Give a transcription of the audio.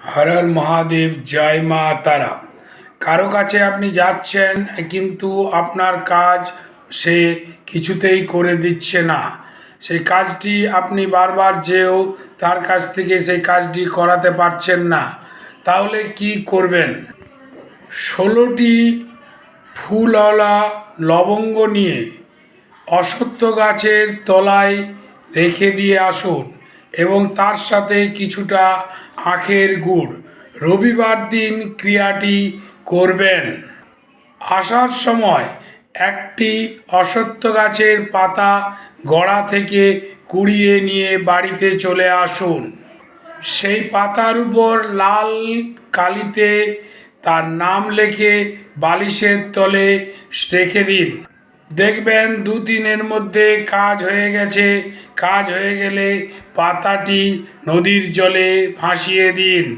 হর হর মহাদেব, জয় মা তারা। কারও কাছে আপনি যাচ্ছেন, কিন্তু আপনার কাজ সে কিছুতেই করে দিচ্ছে না। সেই কাজটি আপনি বারবার যেও, তার কাছ থেকে সেই কাজটি করাতে পারছেন না। তাহলে কি করবেন? ষোলোটি ফুলওয়ালা লবঙ্গ নিয়ে অশ্বত্থ গাছের তলায় রেখে দিয়ে আসুন এবং তার সাথে কিছুটা আখের গুড়। রবিবার দিন ক্রিয়াটি করবেন। আসার সময় একটি অশ্বত্থ গাছের পাতা গড়া থেকে কুড়িয়ে নিয়ে বাড়িতে চলে আসুন। সেই পাতার উপর লাল কালিতে তার নাম লেখে বালিশের তলে রেখে দিন। দেখবেন দু দিনের মধ্যে কাজ হয়ে গেছে। কাজ হয়ে গেলে পাতাটি নদীর জলে ভাসিয়ে দিন।